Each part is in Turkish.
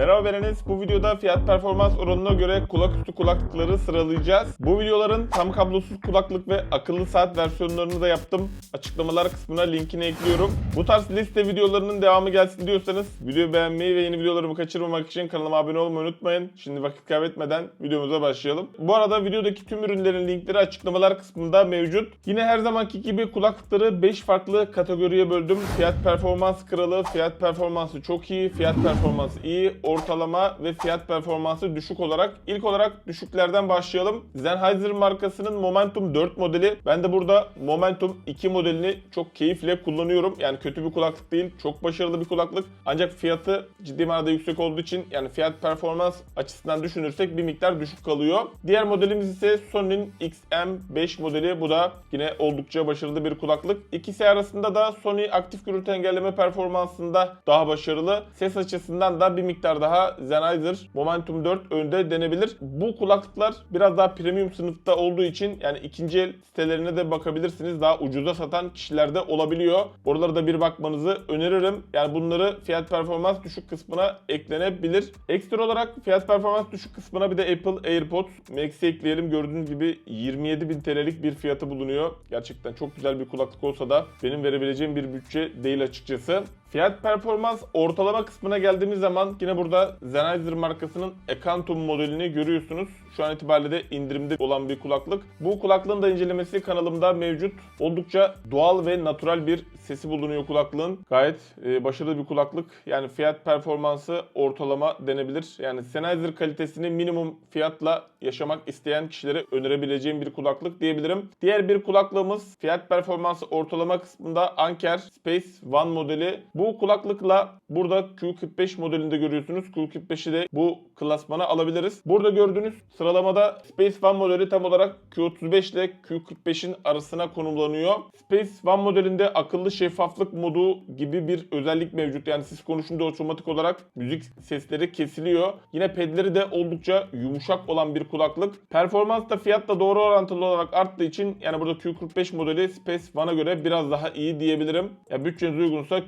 Merhaba ben Enes. Bu videoda fiyat performans oranına göre kulak üstü kulaklıkları sıralayacağız. Bu videoların tam kablosuz kulaklık ve akıllı saat versiyonlarını da yaptım. Açıklamalar kısmına linkini ekliyorum. Bu tarz liste videolarının devamı gelsin diyorsanız videoyu beğenmeyi ve yeni videolarımı kaçırmamak için kanalıma abone olmayı unutmayın. Şimdi vakit kaybetmeden videomuza başlayalım. Bu arada videodaki tüm ürünlerin linkleri açıklamalar kısmında mevcut. Yine her zamanki gibi kulaklıkları 5 farklı kategoriye böldüm. Fiyat performans kralı, fiyat performansı çok iyi, fiyat performansı iyi, ortalama ve fiyat performansı düşük olarak. İlk olarak düşüklerden başlayalım. Sennheiser markasının Momentum 4 modeli. Ben de burada Momentum 2 modelini çok keyifle kullanıyorum. Yani kötü bir kulaklık değil, çok başarılı bir kulaklık. Ancak fiyatı ciddi manada yüksek olduğu için yani fiyat performans açısından düşünürsek bir miktar düşük kalıyor. Diğer modelimiz ise Sony'nin XM5 modeli. Bu da yine oldukça başarılı bir kulaklık. İkisi arasında da Sony aktif gürültü engelleme performansında daha başarılı. Ses açısından da bir miktar daha Sennheiser Momentum 4 önde denebilir. Bu kulaklıklar biraz daha premium sınıfta olduğu için yani ikinci el sitelerine de bakabilirsiniz. Daha ucuza satan kişilerde olabiliyor. Oralara da bir bakmanızı öneririm. Yani bunları fiyat performans düşük kısmına eklenebilir. Ekstra olarak fiyat performans düşük kısmına bir de Apple AirPods Max'i ekleyelim. Gördüğünüz gibi 27.000 TL'lik bir fiyatı bulunuyor. Gerçekten çok güzel bir kulaklık olsa da benim verebileceğim bir bütçe değil açıkçası. Fiyat performans ortalama kısmına geldiğimiz zaman yine burada Sennheiser markasının Ecantum modelini görüyorsunuz. Şu an itibariyle de indirimde olan bir kulaklık. Bu kulaklığın da incelemesi kanalımda mevcut. Oldukça doğal ve natural bir sesi bulunuyor kulaklığın. Gayet e, başarılı bir kulaklık. Yani fiyat performansı ortalama denebilir. Yani Sennheiser kalitesini minimum fiyatla yaşamak isteyen kişilere önerebileceğim bir kulaklık diyebilirim. Diğer bir kulaklığımız fiyat performansı ortalama kısmında Anker Space One modeli. Bu kulaklıkla burada Q45 modelinde görüyorsunuz. Q45'i de bu klasmana alabiliriz. Burada gördüğünüz sıralamada Space One modeli tam olarak Q35 ile Q45'in arasına konumlanıyor. Space One modelinde akıllı şeffaflık modu gibi bir özellik mevcut. Yani siz konuşunca otomatik olarak müzik sesleri kesiliyor. Yine pedleri de oldukça yumuşak olan bir kulaklık. Performans da fiyatla doğru orantılı olarak arttığı için yani burada Q45 modeli Space One'a göre biraz daha iyi diyebilirim. Ya bütçeniz uygunsa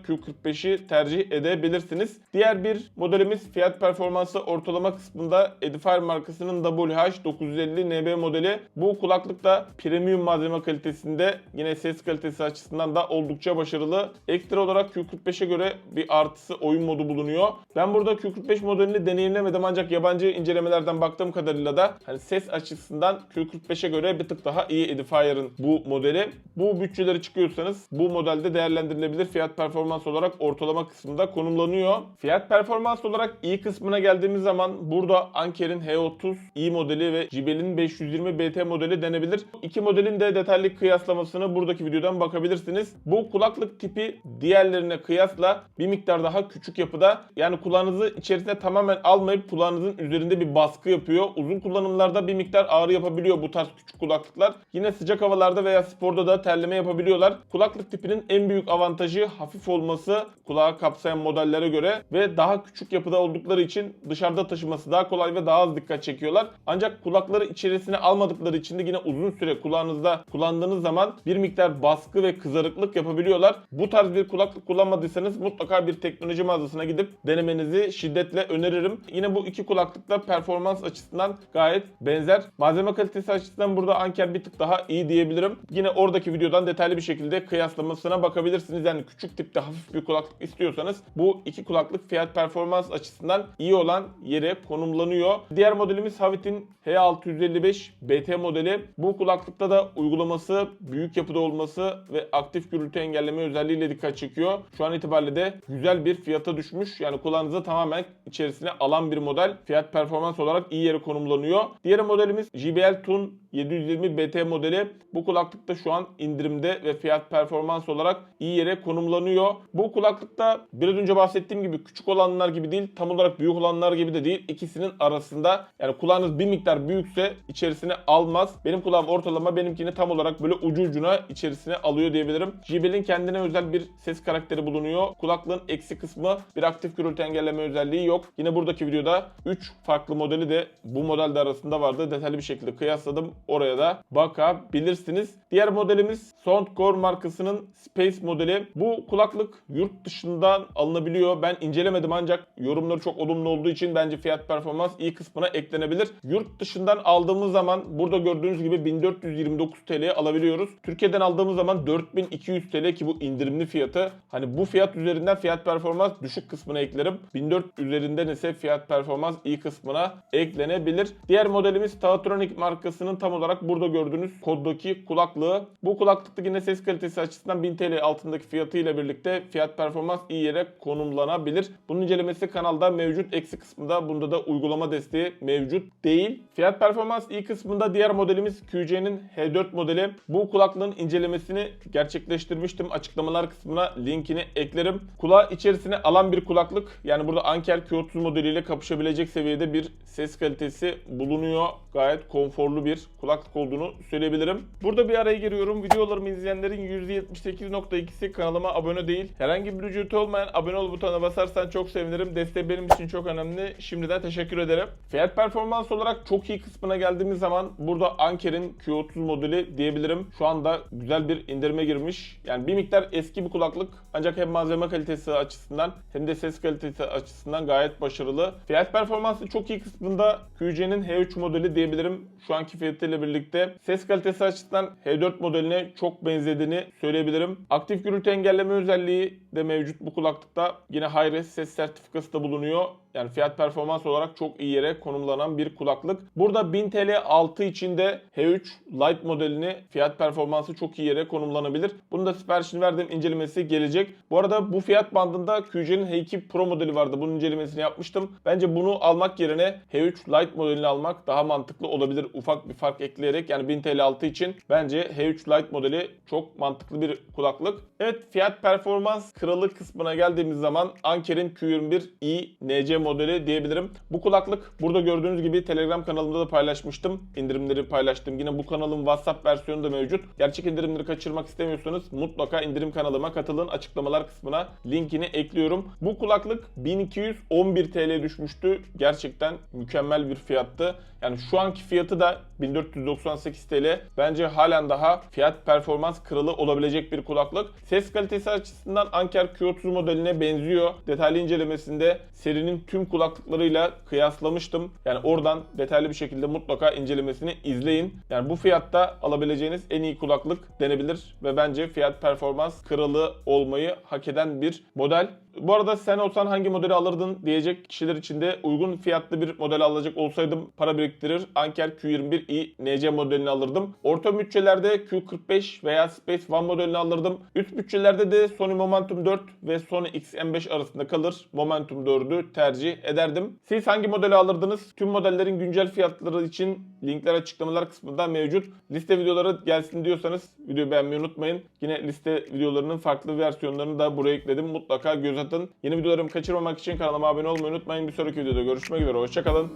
Q45'i tercih edebilirsiniz. Diğer bir modelimiz fiyat performansı ortalama kısmında Edifier markasının WH950 NB modeli. Bu kulaklık da premium malzeme kalitesinde yine ses kalitesi açısından da oldukça başarılı. Ekstra olarak Q45'e göre bir artısı oyun modu bulunuyor. Ben burada Q45 modelini deneyimlemedim ancak yabancı incelemelerden baktığım kadarıyla da hani ses açısından Q45'e göre bir tık daha iyi Edifier'ın bu modeli. Bu bütçeleri çıkıyorsanız bu modelde değerlendirilebilir fiyat performans olarak ortalama kısmında konumlanıyor. Fiyat performans olarak iyi kısmına geldiğimiz zaman burada Anker'in H30 i modeli ve JBL'in 520 BT modeli denebilir. İki modelin de detaylı kıyaslamasını buradaki videodan bakabilirsiniz. Bu kulaklık tipi diğerlerine kıyasla bir miktar daha küçük yapıda. Yani kulağınızı içerisine tamamen almayıp kulağınızın üzerinde bir baskı yapıyor. Uzun kullanımlarda bir miktar ağrı yapabiliyor bu tarz küçük kulaklıklar. Yine sıcak havalarda veya sporda da terleme yapabiliyorlar. Kulaklık tipinin en büyük avantajı hafif olması kulağı kapsayan modellere göre ve daha küçük yapıda oldukları için dışarıda taşıması daha kolay ve daha az dikkat çekiyorlar. Ancak kulakları içerisine almadıkları için de yine uzun süre kulağınızda kullandığınız zaman bir miktar baskı ve kızarıklık yapabiliyorlar. Bu tarz bir kulaklık kullanmadıysanız mutlaka bir teknoloji mağazasına gidip denemenizi şiddetle öneririm. Yine bu iki kulaklıkta performans açısından gayet benzer. Malzeme kalitesi açısından burada Anker bir tık daha iyi diyebilirim. Yine oradaki videodan detaylı bir şekilde kıyaslamasına bakabilirsiniz. Yani küçük tipte hafif bir kulaklık istiyorsanız bu iki kulaklık fiyat performans açısından iyi olan yere konumlanıyor. Diğer modelimiz Havit'in H655 BT modeli. Bu kulaklıkta da uygulaması büyük yapıda olması ve aktif gürültü engelleme özelliğiyle dikkat çekiyor. Şu an itibariyle de güzel bir fiyata düşmüş. Yani kulağınıza tamamen içerisine alan bir model. Fiyat performans olarak iyi yere konumlanıyor. Diğer modelimiz JBL Tune 720 BT modeli. Bu kulaklıkta şu an indirimde ve fiyat performans olarak iyi yere konumlanıyor. Bu kulaklıkta biraz önce bahsettiğim gibi küçük olanlar gibi değil, tam olarak büyük olanlar gibi de değil. İkisinin arasında yani kulağınız bir miktar büyükse içerisine almaz. Benim kulağım ortalama benimkini tam olarak böyle ucu ucuna içerisine alıyor diyebilirim. JBL'in kendine özel bir ses karakteri bulunuyor. Kulaklığın eksi kısmı bir aktif gürültü engelleme özelliği yok. Yine buradaki videoda 3 farklı modeli de bu modelde arasında vardı. Detaylı bir şekilde kıyasladım. Oraya da bakabilirsiniz. Diğer modelimiz Soundcore markasının Space modeli. Bu kulaklık yurt dışından alınabiliyor. Ben incelemedim ancak yorumları çok olumlu olduğu için bence fiyat performans iyi kısmına eklenebilir. Yurt dışından aldığımız zaman burada gördüğünüz gibi 1429 TL'ye alabiliyoruz. Türkiye'den aldığımız zaman 4200 TL ki bu indirimli fiyatı. Hani bu fiyat üzerinden fiyat performans düşük kısmına eklerim. 1400 üzerinden ise fiyat performans iyi kısmına eklenebilir. Diğer modelimiz Taotronic markasının tam olarak burada gördüğünüz koddaki kulaklığı. Bu kulaklıkta yine ses kalitesi açısından 1000 TL altındaki fiyatıyla birlikte fiyat performans iyi yere konumlanabilir. Bunun incelemesi kanalda mevcut eksi kısmında bunda da uygulama desteği mevcut değil. Fiyat performans iyi kısmında diğer modelimiz QC'nin H4 modeli. Bu kulaklığın incelemesini gerçekleştirmiştim. Açıklamalar kısmına linkini eklerim. Kulağı içerisine alan bir kulaklık. Yani burada Anker Q30 modeliyle kapışabilecek seviyede bir ses kalitesi bulunuyor. Gayet konforlu bir kulaklık olduğunu söyleyebilirim. Burada bir araya giriyorum. Videolarımı izleyenlerin %78.2'si kanalıma abone değil. Herhangi bir ücreti olmayan abone ol butonuna basarsan çok sevinirim. Desteği benim için çok önemli. Şimdiden teşekkür ederim. Fiyat performans olarak çok iyi kısmına geldiğimiz zaman burada Anker'in Q30 modeli diyebilirim. Şu anda güzel bir indirime girmiş. Yani bir miktar eski bir kulaklık ancak hem malzeme kalitesi açısından hem de ses kalitesi açısından gayet başarılı. Fiyat performansı çok iyi kısmında QC'nin H3 modeli diyebilirim. Şu anki fiyatıyla birlikte ses kalitesi açısından H4 modeline çok benzediğini söyleyebilirim. Aktif gürültü engelleme özelliği de mevcut bu kulaklıkta. Yine Hi-Res ses sertifikası da bulunuyor. Yani fiyat performans olarak çok iyi yere konumlanan bir kulaklık. Burada 1000 TL altı içinde H3 Lite modelini fiyat performansı çok iyi yere konumlanabilir. Bunu da siparişini verdim incelemesi gelecek. Bu arada bu fiyat bandında QC'nin H2 Pro modeli vardı. Bunun incelemesini yapmıştım. Bence bunu almak yerine H3 Lite modelini almak daha mantıklı olabilir. Ufak bir fark ekleyerek yani 1000 TL altı için bence H3 Lite modeli çok mantıklı bir kulaklık. Evet fiyat performans kralı kısmına geldiğimiz zaman Anker'in Q21i NC modeli diyebilirim. Bu kulaklık burada gördüğünüz gibi Telegram kanalımda da paylaşmıştım. İndirimleri paylaştım. Yine bu kanalın WhatsApp versiyonu da mevcut. Gerçek indirimleri kaçırmak istemiyorsanız mutlaka indirim kanalıma katılın. Açıklamalar kısmına linkini ekliyorum. Bu kulaklık 1211 TL düşmüştü. Gerçekten mükemmel bir fiyattı. Yani şu anki fiyatı da 1498 TL. Bence halen daha fiyat performans kralı olabilecek bir kulaklık. Ses kalitesi açısından Anker Q30 modeline benziyor. Detaylı incelemesinde serinin tüm kulaklıklarıyla kıyaslamıştım. Yani oradan detaylı bir şekilde mutlaka incelemesini izleyin. Yani bu fiyatta alabileceğiniz en iyi kulaklık denebilir ve bence fiyat performans kralı olmayı hak eden bir model. Bu arada sen olsan hangi modeli alırdın diyecek kişiler için de uygun fiyatlı bir model alacak olsaydım para biriktirir. Anker Q21i NC modelini alırdım. Orta bütçelerde Q45 veya Space One modelini alırdım. Üst bütçelerde de Sony Momentum 4 ve Sony XM5 arasında kalır. Momentum 4'ü tercih ederdim. Siz hangi modeli alırdınız? Tüm modellerin güncel fiyatları için linkler açıklamalar kısmında mevcut. Liste videoları gelsin diyorsanız videoyu beğenmeyi unutmayın. Yine liste videolarının farklı versiyonlarını da buraya ekledim. Mutlaka göz atın. Yeni videolarımı kaçırmamak için kanalıma abone olmayı unutmayın. Bir sonraki videoda görüşmek üzere. Hoşçakalın.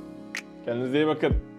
Kendinize iyi bakın.